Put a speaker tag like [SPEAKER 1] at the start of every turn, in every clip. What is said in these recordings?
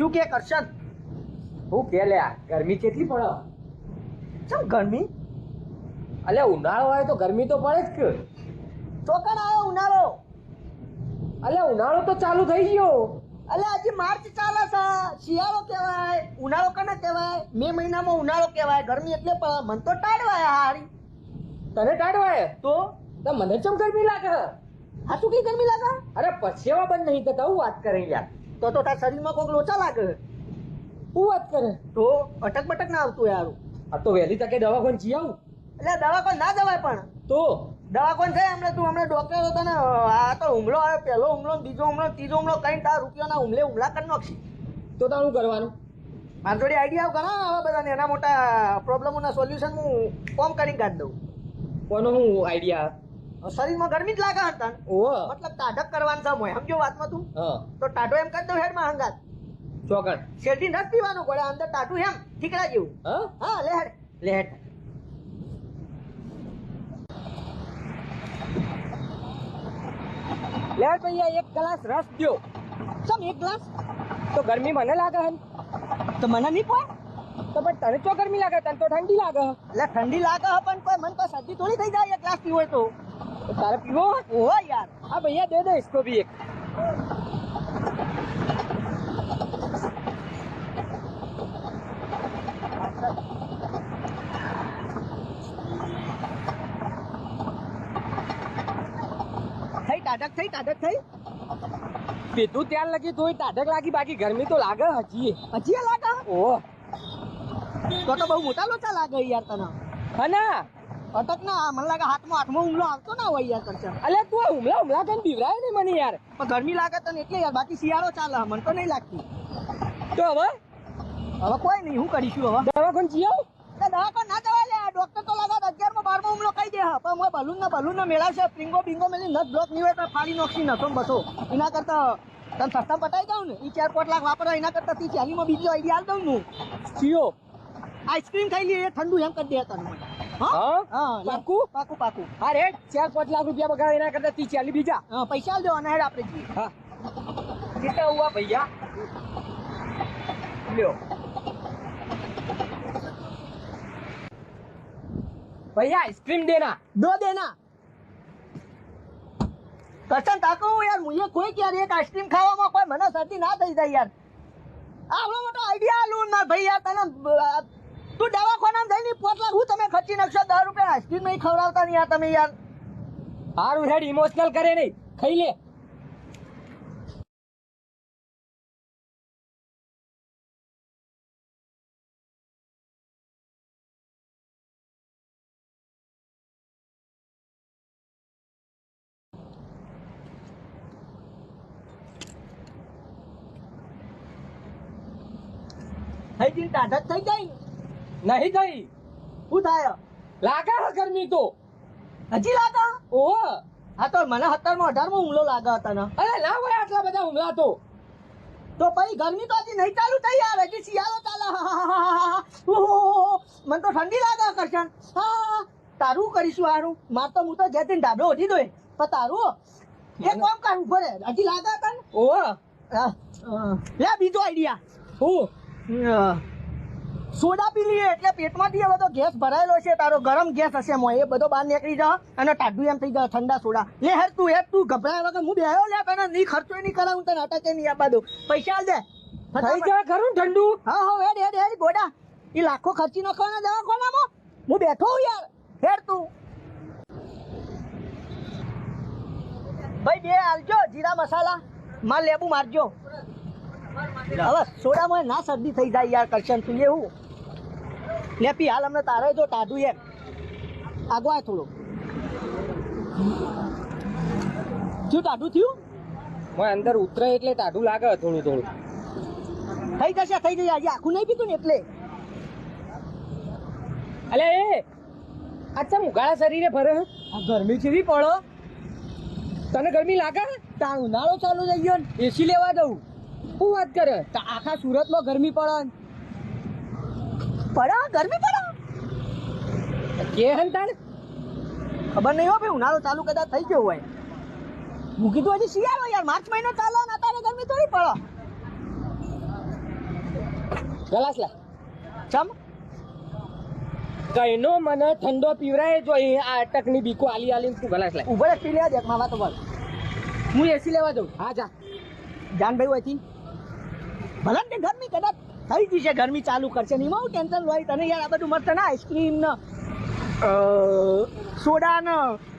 [SPEAKER 1] શું કે કરશન?
[SPEAKER 2] હું કે લ્યા ગરમી કેટલી પડે?
[SPEAKER 1] ચમ ગરમી?
[SPEAKER 2] અલે ઉનાળો હોય તો ગરમી તો પડે જ કે.
[SPEAKER 1] ચોકણ આવ્યો ઉનાળો?
[SPEAKER 2] અલે ઉનાળો તો ચાલુ થઈ ગયો.
[SPEAKER 1] અલે હજી માર્ચ ચાલે છે. શિયાળો કહેવાય ઉનાળો કને કહેવાય? મે મહિનામાં ઉનાળો કહેવાય ગરમી એટલે પડે મન તો ટાળવાય હારી.
[SPEAKER 2] તને ટાઢવાય
[SPEAKER 1] તો?
[SPEAKER 2] તો મને ચમ ગરમી લાગે?
[SPEAKER 1] આ શું કઈ ગરમી લાગે?
[SPEAKER 2] અરે પછેવા બંધ નહીં થતા હું વાત કરે યાર
[SPEAKER 1] તો તો તાર શરીરમાં કોઈક લોચા લાગે.
[SPEAKER 2] હું વાત કરે?
[SPEAKER 1] તો અટક બટક ના આવતું યાર.
[SPEAKER 2] આ તો વહેલી તકે દવાખાન જી આવું.
[SPEAKER 1] એટલે દવાખાન ના જવાય પણ.
[SPEAKER 2] તો?
[SPEAKER 1] દવાખાન થાય હમણાં તું હમણાં ડોક્ટર હતો ને આ તો હુમલો આવ્યો પહેલો હુમલો બીજો હુમલો ત્રીજો હુમલો કઈ તાર રૂપિયાના હુમલે હુમલા કરી નાખશે.
[SPEAKER 2] તો તાર શું કરવાનું?
[SPEAKER 1] મારી જોડે આઈડિયા ઘણા આવા બધા એના મોટા પ્રોબ્લેમોના સોલ્યુશન હું કોમ કરી કાઢી દઉં.
[SPEAKER 2] કોનો હું આઈડિયા
[SPEAKER 1] શરીરમાં ગરમી જ લાગે હતા મતલબ ટાઢક કરવાનું છે હોય સમજો વાતમાં તું? તો ટાઢો એમ કરી દઉં હેડમાં હંગાત.
[SPEAKER 2] ચોકડ.
[SPEAKER 1] શેરડી નથી પીવાનું પડે અંદર ટાઢું એમ ઠીકડા જેવું.
[SPEAKER 2] હા?
[SPEAKER 1] લે હેડ. લે હેડ.
[SPEAKER 2] લે ભૈયા એક ગ્લાસ રસ દ્યો.
[SPEAKER 1] સમ એક ગ્લાસ?
[SPEAKER 2] તો ગરમી મને લાગે હે
[SPEAKER 1] તો મને નહીં પોય
[SPEAKER 2] તો પણ તને ચો ગરમી લાગે? તને તો ઠંડી લાગે
[SPEAKER 1] એટલે ઠંડી લાગે પણ કોઈ મન તો શરદી થોડી થઈ જાય એક ગ્લાસ પીવો તો.
[SPEAKER 2] તારે પીવો હોય?
[SPEAKER 1] ઓહો યાર
[SPEAKER 2] હા ભૈયા દે દે इसको भी एक
[SPEAKER 1] થઈ ટાઢક થઈ ટાઢક થઈ
[SPEAKER 2] પીધું ત્યાં લગી તોય ટાઢક લાગી બાકી ગરમી તો લાગે હજી
[SPEAKER 1] હજી લાગે
[SPEAKER 2] ઓહ
[SPEAKER 1] તો તો બહુ મોટા લોચા લાગે યાર તને
[SPEAKER 2] હના
[SPEAKER 1] અટક ના મને લાગે હાથમાં હાથમાં હુમલો આવતો ના હોય યાર કરશે
[SPEAKER 2] અલે તું હુમલા હુમલા કઈ બીવરાય ને મને યાર.
[SPEAKER 1] પણ ગરમી લાગે તને એટલે યાર બાકી શિયાળો ચાલે મને તો નહીં લાગતી.
[SPEAKER 2] તો હવે?
[SPEAKER 1] હવે કોઈ નહીં હું કરીશું હવે.
[SPEAKER 2] દવાખાન જી
[SPEAKER 1] દવાખાન ના જવાય લે ડોક્ટર તો લગાડ અગિયારમો બારમાં હુમલો કહી દે પણ હું બલૂન ના બલૂન ના મેળાવશે સ્પ્રિંગો બિંગો મેલી નથ બ્લોક નહીં હોય તો ફાડી નોખી નસો બસો એના કરતા તને સસ્તા પટાઈ દઉં ને? એ ચાર પાંચ લાખ વાપરો એના કરતા તી ચાલીમાં બીજો આઈડિયા દઉં હું.
[SPEAKER 2] જીઓ.
[SPEAKER 1] આઈસ્ક્રીમ ખાઈ લઈએ એ ઠંડુ એમ કરી દે તને.
[SPEAKER 2] પાકું?
[SPEAKER 1] પાકું પાકું.
[SPEAKER 2] હા રેડ. ચાર પાંચ લાખ રૂપિયા બગાડ એના કરતા તી ચાલી બીજા.
[SPEAKER 1] પૈસા આલ દેવાના હેડ આપણે જઈએ.
[SPEAKER 2] હા. કેટલા હુઆ ભૈયા લ્યો. ભૈયા આઈસ્ક્રીમ દેના.
[SPEAKER 1] દો દેના. કરશન તાકો યાર મુએ કોઈ કે યાર એક આઈસ્ક્રીમ ખાવામાં કોઈ મને સર્દી ના થઈ જાય યાર. આવડો મોટો આઈડિયા લઉં ના ભાઈ યાર તને તું દવાખાનામાં જઈને પોત લાખ હું તમે ખર્ચી નાખશો? દસ રૂપિયા આઈસ્ક્રીમ નહીં ખવડાવતા નહીં યાર તમે યાર.
[SPEAKER 2] હારું હેડ ઇમોશનલ કરે નહીં.
[SPEAKER 1] ખાઈ લે. thấy chứ đàn đất
[SPEAKER 2] નહીં થઈ.
[SPEAKER 1] શું થાય?
[SPEAKER 2] લાગા ગરમી તો.
[SPEAKER 1] હજી લાગા?
[SPEAKER 2] ઓ
[SPEAKER 1] હા તો મને સત્તરમાં અઢારમાં હુમલો લાગા હતા
[SPEAKER 2] ને અરે ના હોય આટલા બધા હુમલા તો.
[SPEAKER 1] તો પછી ગરમી તો હજી નહીં ચાલુ થઈ યાર હજી શિયાળો ચાલે. મને તો ઠંડી લાગા કરશન. હા તારું કરીશું આનું માર તો હું તો જે તેને ડાબડો ઓઢી દોય. પણ તારું? એ કોમ કર ઊભો રે હજી લાગા કર. ઓ લે બીજો આઈડિયા
[SPEAKER 2] હું.
[SPEAKER 1] સોડા પી લઈએ એટલે પેટમાંથી હવે તો ગેસ ભરાયેલો છે તારો ગરમ ગેસ હશે મોય એ બધો બહાર નીકળી જા અને ટાઢું એમ થઈ જાય ઠંડા સોડા. લે હેર તું હેર તું ગભરાય વગર હું બેહ્યો? લે તને નહીં ખર્ચો નહીં કરાવું તને અટકે નહીં આપવા દઉં. પૈસા આલ દે.
[SPEAKER 2] થઈ જાય ખરું ઠંડુ?
[SPEAKER 1] હા હા હેડ હેડ હેડ ગોડા. એ લાખો ખર્ચી નાખવાના દવાખાનામાં? હું બેઠો હું યાર. હેડ તું. ભાઈ બે આલજો જીરા મસાલા. માર લેબુ મારજો. હવે સોડામાં ના શરદી થઈ જાય યાર કરશન તું લેવું લે પી હાલ અમને તારે જો ટાઢું એમ. આગવા થોડું. શું ટાઢું થયું?
[SPEAKER 2] મોય અંદર ઉતરે એટલે ટાઢું લાગે થોડું થોડું
[SPEAKER 1] થઈ જશે થઈ જશે. આજે આખું નહીં પીતું ને એટલે.
[SPEAKER 2] અલે એ અચ્છા ઉઘાડા શરીરે ફરે હે?
[SPEAKER 1] આ ગરમી કેવી પડો?
[SPEAKER 2] તને ગરમી લાગે
[SPEAKER 1] તાણ ઉનાળો ચાલુ થઈ ગયો એસી લેવા દઉં
[SPEAKER 2] શું વાત કરે?
[SPEAKER 1] આખા સુરતમાં ગરમી પડે. પડે ગરમી પડા?
[SPEAKER 2] કે હંતાણ
[SPEAKER 1] ખબર નહીં હો ભાઈ ઉનાળો ચાલુ કદાચ થઈ ગયો હોય. હું કીધું હજી શિયાળો યાર માર્ચ મહિનો ચાલે ને અત્યારે ગરમી થોડી પડો.
[SPEAKER 2] ગલાસ લા.
[SPEAKER 1] ચમ?
[SPEAKER 2] કઈનો મને ઠંડો પીવરાય જો આ અટકની બીકો આલી આલી તું ગલાસ લે.
[SPEAKER 1] ઉભરે પી લે દેખમાં વાતો બોલ
[SPEAKER 2] હું એસી લેવા દઉં હા જા.
[SPEAKER 1] જાનભાઈ હોયથી ભલે ને ગરમી કદાચ થઈ ગઈ છે ગરમી ચાલુ કરશે. ને એમાં હું ટેન્શન હોય તને યાર આ બધું મસ્ત ને આઈસ્ક્રીમ ને સોડા ને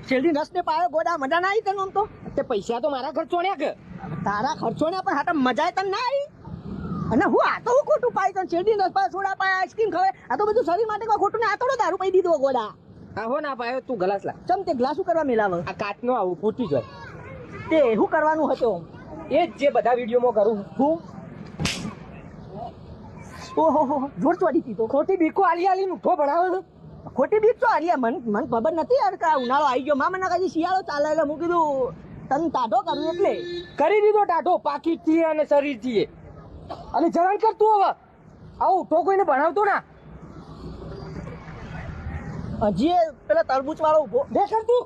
[SPEAKER 1] શેરડી રસ ને પાયો ગોડા મજા ના આવી તને આમ તો?
[SPEAKER 2] તે પૈસા તો મારા ખર્ચો ને કે.
[SPEAKER 1] તારા ખર્ચો ને પણ હાટા મજા તને ના આવી અને હું આ તો હું ખોટું પાય તને? શેરડી રસ પાય સોડા પાય આઈસ્ક્રીમ ખવાય. આ તો બધું શરીર માટે ખોટું ને આ તો દારૂ પી દીધો ગોડા.
[SPEAKER 2] હા હો ના પાયો તું ગલાસ લા.
[SPEAKER 1] ચમ તે ગ્લાસ કરવા મેલાવ?
[SPEAKER 2] આ કાચનો આવું ફૂટી જાય.
[SPEAKER 1] તે શું કરવાનું હતું
[SPEAKER 2] એ જ જે બધા વિડીયોમાં કરું
[SPEAKER 1] હું ઓહો જોર હતી તો
[SPEAKER 2] ખોટી બીકો આલી આલીને ઉઠો ભણાવે છે.
[SPEAKER 1] ખોટી બીક તો હારી મન મન ખબર નથી યાર કે ઉનાળો આવી ગયો. મામા ના કાજી શિયાળો ચાલે એટલે મૂકી કીધું, તન તાઢો કરું એટલે.
[SPEAKER 2] કરી દીધો ટાઢો, પાકી થી અને શરીરથી અને જવાન કર હવે. આવું ઉઠો કોઈને ભણાવતો ના.
[SPEAKER 1] હજી પેલા તરબૂચ વાળો
[SPEAKER 2] ઊભો કર તું.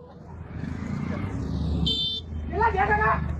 [SPEAKER 2] પેલા કર